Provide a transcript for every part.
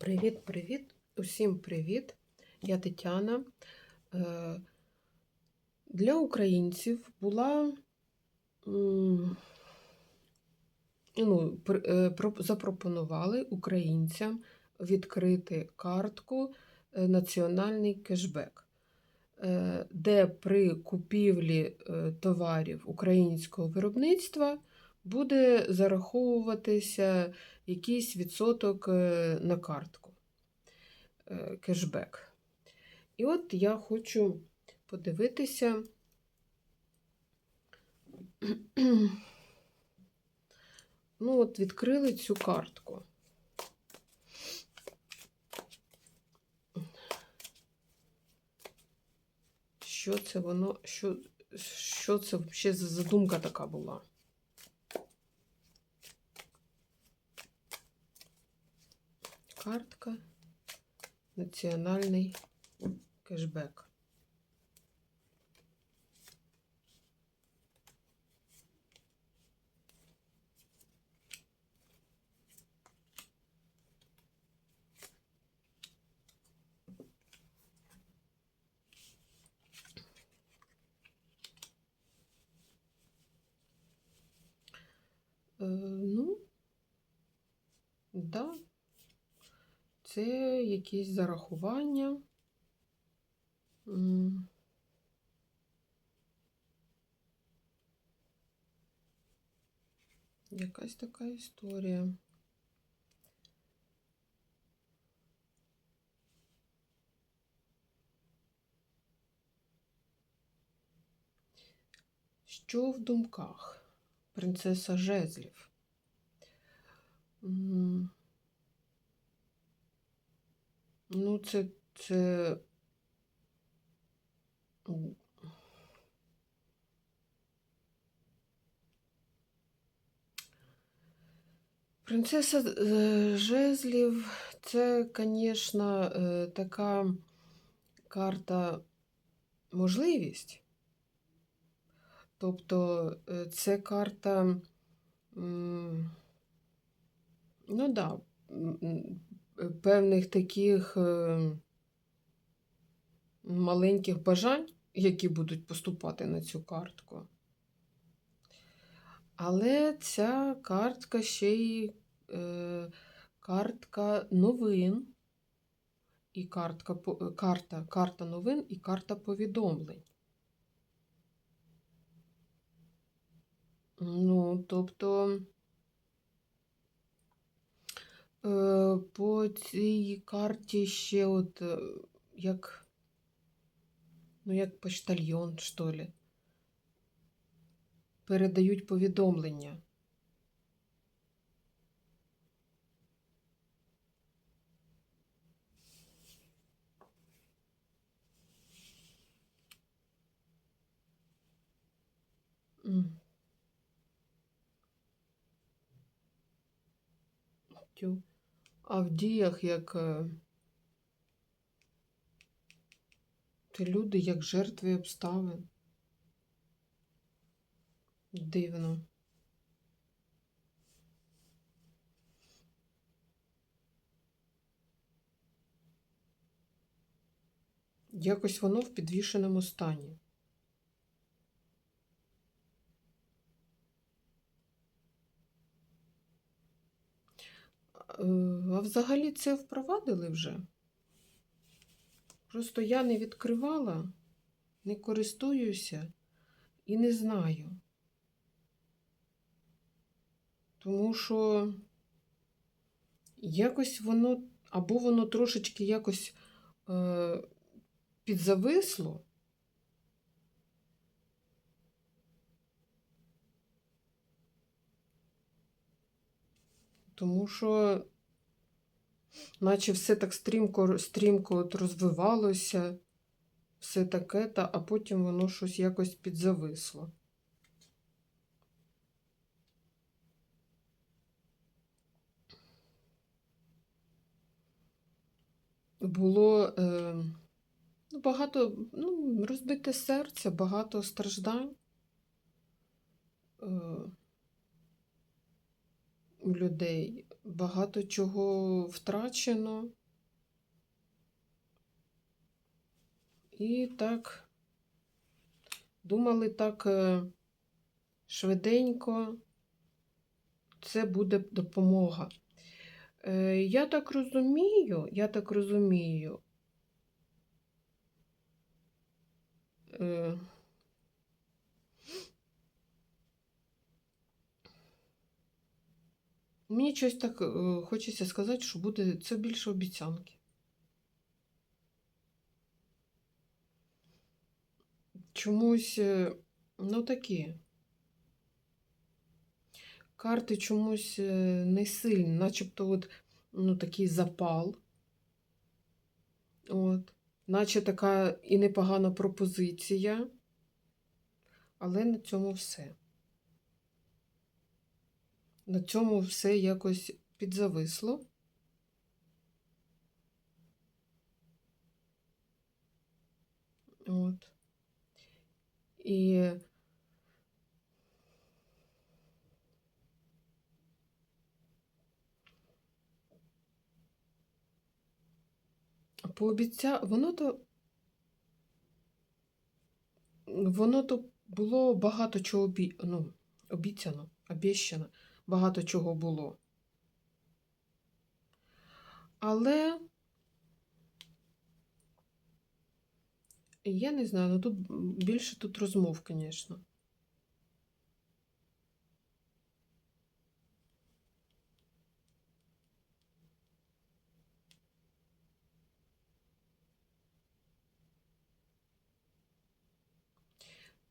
Привіт-привіт! Усім привіт! Я Тетяна. Е, Для українців була ну, е, про- запропонували українцям відкрити картку е, Національний кешбек, де при купівлі товарів українського виробництва буде зараховуватися якийсь відсоток е, на картку е, кешбек. І от я хочу подивитися. Ну, от відкрили цю картку. Що це воно, що, що це ще за задумка така була? Картка. Національний кешбек. Е, ну, да, це якісь зарахування. Якась така історія. Що в думках? Принцеса Жезлів. М. Ну, це, це м, Принцеса е, Жезлів це, звісно, е, така карта можливість. Тобто е, це карта, ну да, певних таких е, маленьких бажань, які будуть поступати на цю картку. Але ця картка ще й е, картка новин, і картка, е, карта, карта новин і карта повідомлень. Ну, тобто по цій карті ще от е, як, ну, як поштальйон, що ли, передають повідомлення. Тю. А в діях як е, ти люди як жертви обставин. Дивно. Якось воно в підвішеному стані. А взагалі це впровадили вже? Просто я не відкривала, не користуюся і не знаю. Тому що якось воно, або воно трошечки якось е, підзависло. Тому що, наче все так стрімко, стрімко от розвивалося, все таке, та, а потім воно щось якось підзависло. Було е, ну, багато ну, розбите серце, багато страждань. Е, людей багато чого втрачено. І так, думали так е, швиденько, це буде допомога. Е, Я так розумію, я так розумію. Мені щось так е, хочеться сказати, що буде це більше обіцянки. Чомусь, е, ну такі. Карти чомусь е, не сильні, начебто от, ну, такий запал. От. Наче така і непогана пропозиція. Але на цьому все. На цьому все якось підзависло. От. І пообіця... воно то воно то було багато чого обі... ну, обіцяно, обіщано, багато чого було. Але я не знаю, ну тут більше тут розмов, звісно.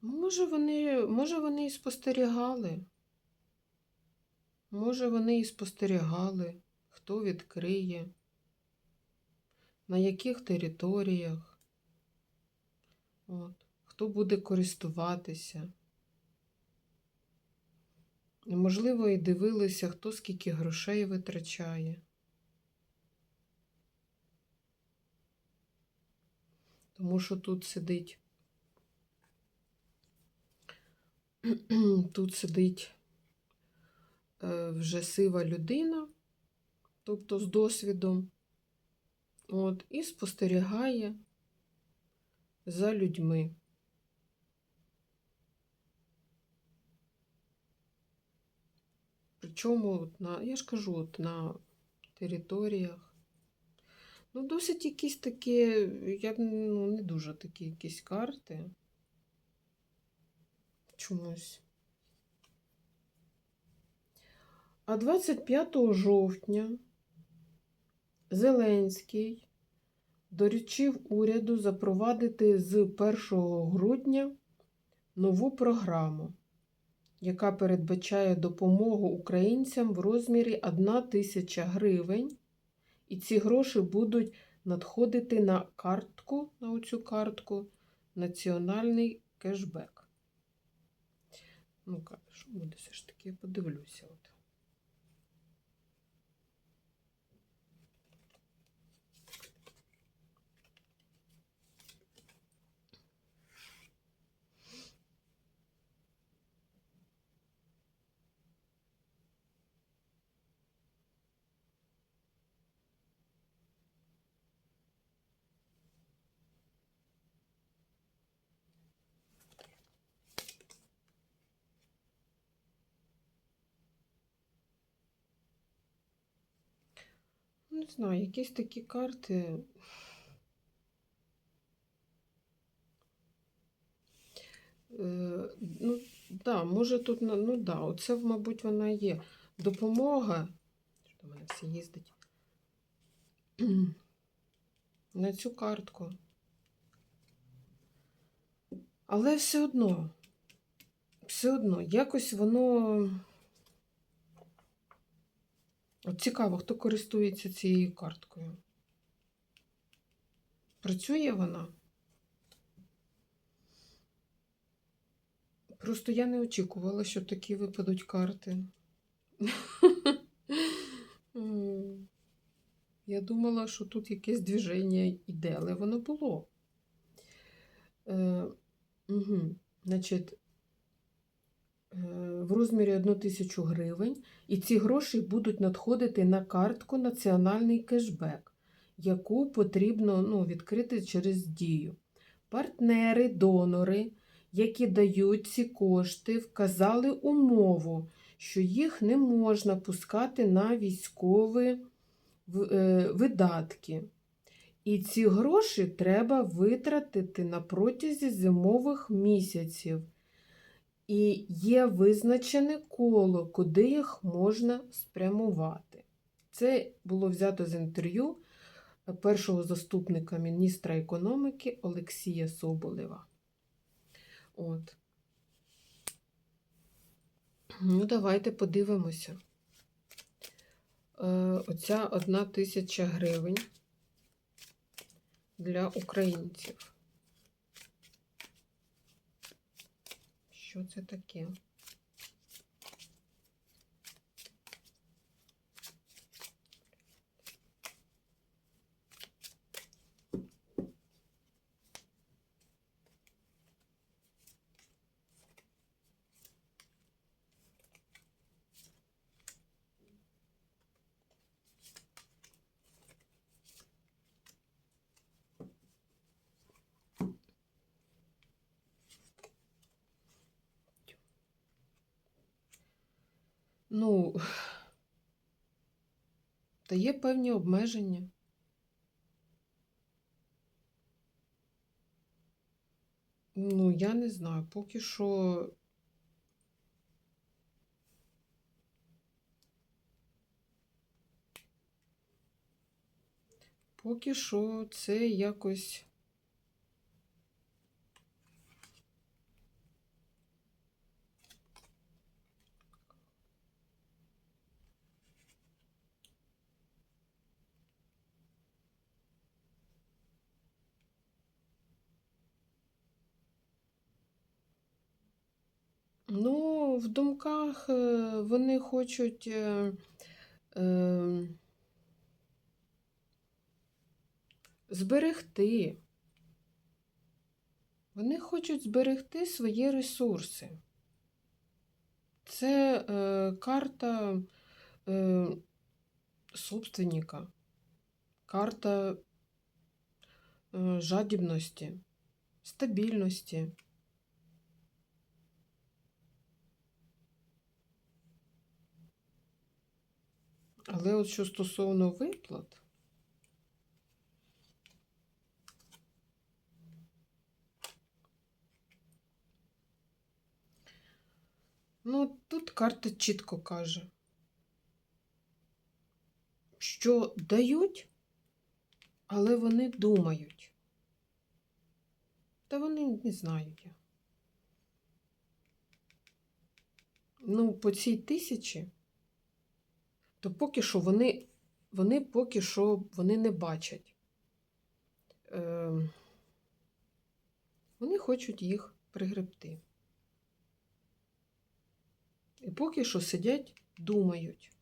Може, вони, може, вони і спостерігали. Може, вони і спостерігали, хто відкриє, на яких територіях, От. хто буде користуватися. І, Можливо, і дивилися, хто скільки грошей витрачає. Тому що тут сидить Тут сидить вже сива людина, тобто з досвідом, от, і спостерігає за людьми. Причому, на, я ж кажу, от на територіях. Ну, досить якісь такі, я ну, не дуже такі якісь карти чомусь. А 25 жовтня Зеленський доручив уряду запровадити з 1 грудня нову програму, яка передбачає допомогу українцям в розмірі 1 тисяча гривень, і ці гроші будуть надходити на картку, на оцю картку Національний кешбек. Ну-ка, що буде все ж таки, я подивлюся. От. Не знаю, якісь такі карти. Е, ну, да, може тут, ну да, оце, мабуть, вона є. Допомога. Що до мене все їздить? На цю картку. Але все одно, все одно, якось воно. От цікаво, хто користується цією карткою. Працює вона? Просто я не очікувала, що такі випадуть карти. Я думала, що тут якесь движення йде, але воно було. Угу. Значить, в розмірі 1 тисячу гривень, і ці гроші будуть надходити на картку Національний кешбек, яку потрібно ну, відкрити через дію. Партнери, донори, які дають ці кошти, вказали умову, що їх не можна пускати на військові е, видатки. І ці гроші треба витратити на протязі зимових місяців. І є визначене коло, куди їх можна спрямувати. Це було взято з інтерв'ю першого заступника міністра економіки Олексія Соболева. От. Ну, давайте подивимося. Е, оця одна тисяча гривень для українців. Що це таке? Ну, та є певні обмеження. Ну, я не знаю, поки що. Поки що це якось. Ну, в думках е, вони хочуть е, е, зберегти. Вони хочуть зберегти свої ресурси. Це е, карта е, собственника, карта е, жадібності, стабільності. Але от що стосовно виплат, ну тут карта чітко каже, що дають, але вони думають. Та вони не знають. Ну, по цій тисячі то поки що вони, вони поки що вони не бачать. Е, вони хочуть їх пригребти. І поки що сидять, думають.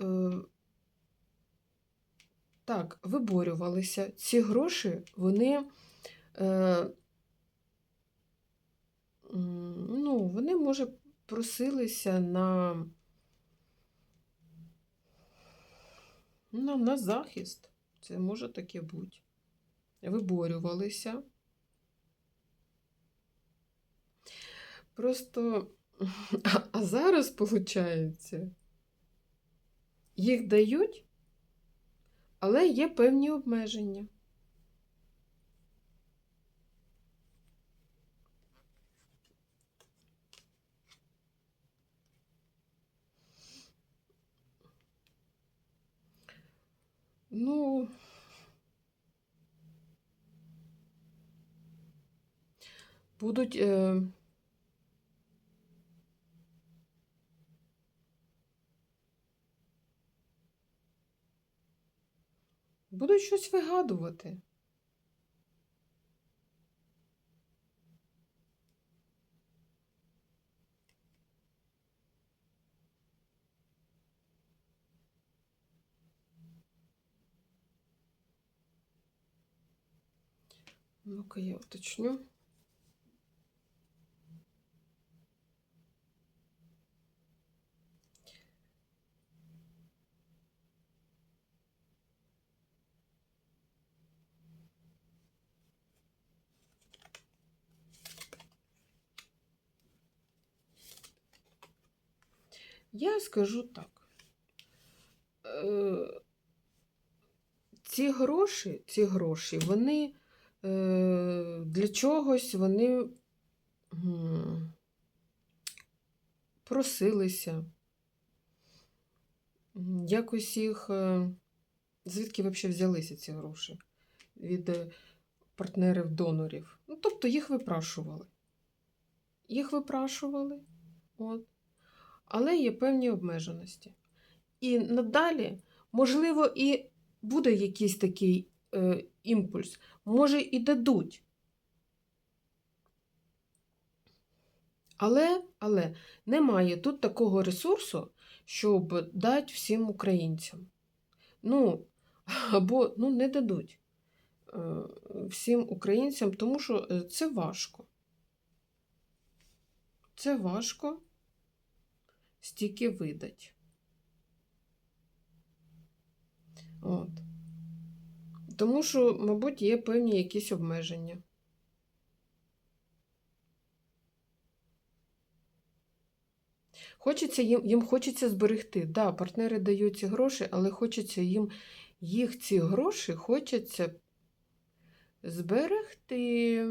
Е, так, виборювалися. Ці гроші, вони. Е, Ну, вони, може, просилися на, на, на захист. Це може таке бути. Виборювалися. Просто, а, а зараз, виходить, їх дають, але є певні обмеження. Ну, будуть. Е... Будуть щось вигадувати. Ну-ка я уточню. Я скажу так. Е, ці гроші, ці гроші, вони для чогось вони просилися. Якось їх. е, Звідки взагалі взялися ці гроші? Від е, партнерів-донорів. Ну, тобто їх випрашували. Їх випрашували. От. Але є певні обмеженості. І надалі, можливо, і буде якийсь такий е, імпульс, може, і дадуть. Але, але немає тут такого ресурсу, щоб дати всім українцям. Ну, або ну, не дадуть е, всім українцям, тому що е, це важко. Це важко стільки видать. От. Тому що, мабуть, є певні якісь обмеження. Хочеться їм, їм хочеться зберегти. Да, партнери дають ці гроші, але хочеться їм їх ці гроші хочеться зберегти.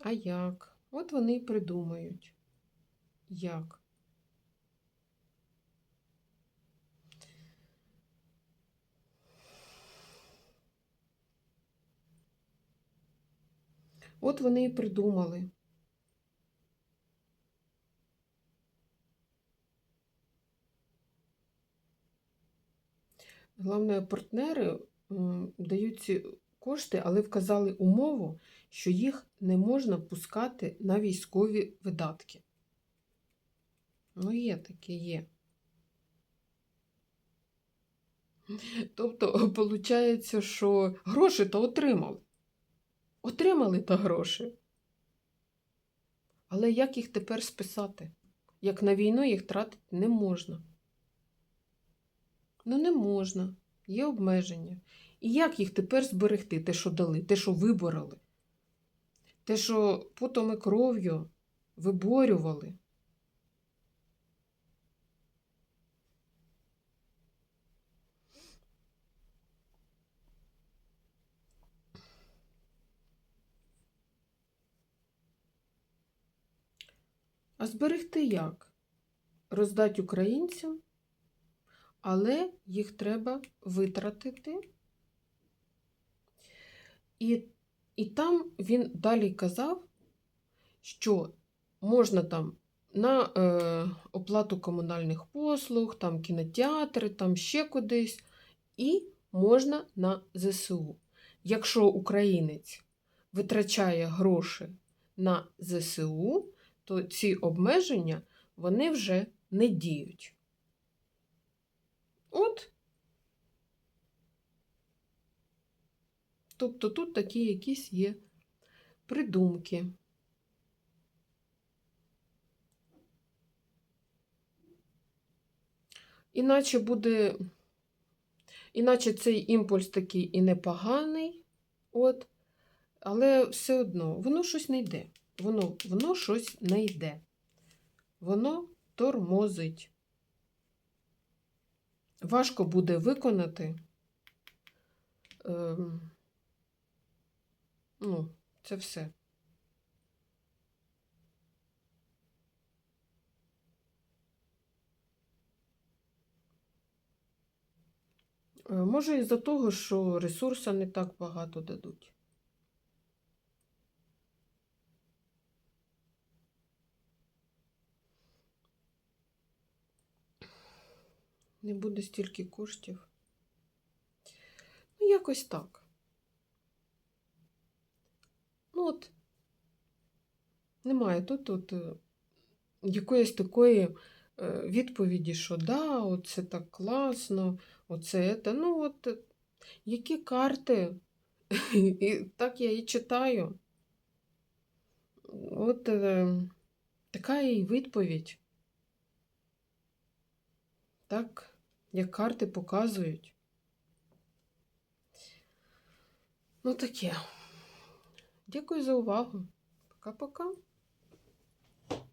А як? От вони і придумають. Як? От вони і придумали. Головне, партнери дають ці кошти, але вказали умову, що їх не можна пускати на військові видатки. Ну, є таке, є. Тобто, виходить, що гроші то отримали. Отримали та гроші. Але як їх тепер списати? Як на війну їх тратити не можна. Ну, не можна. Є обмеження. І як їх тепер зберегти? Те, що дали, те, що вибороли, те, що потом і кров'ю виборювали. А зберегти як? Роздати українцям, але їх треба витратити. І, і там він далі казав, що можна там на е, оплату комунальних послуг, там кінотеатри, там ще кудись, і можна на ЗСУ. Якщо українець витрачає гроші на ЗСУ, то ці обмеження вони вже не діють. От. Тобто тут такі якісь є придумки. Іначе буде, іначе цей імпульс такий і непоганий, от, але все одно воно щось не йде. Воно, воно щось не йде. Воно тормозить. Важко буде виконати. Ем, ну, це все. Е, Може, із-за того, що ресурсу не так багато дадуть. Не буде стільки коштів. Ну, якось так. Ну, от, немає тут от е, якоїсь такої е, відповіді, що да, оце так класно, оце це. Ну, от, е, які карти І так я і читаю. От така і відповідь. Так, як карти показують. Ну таке. Дякую за увагу. Пока-пока.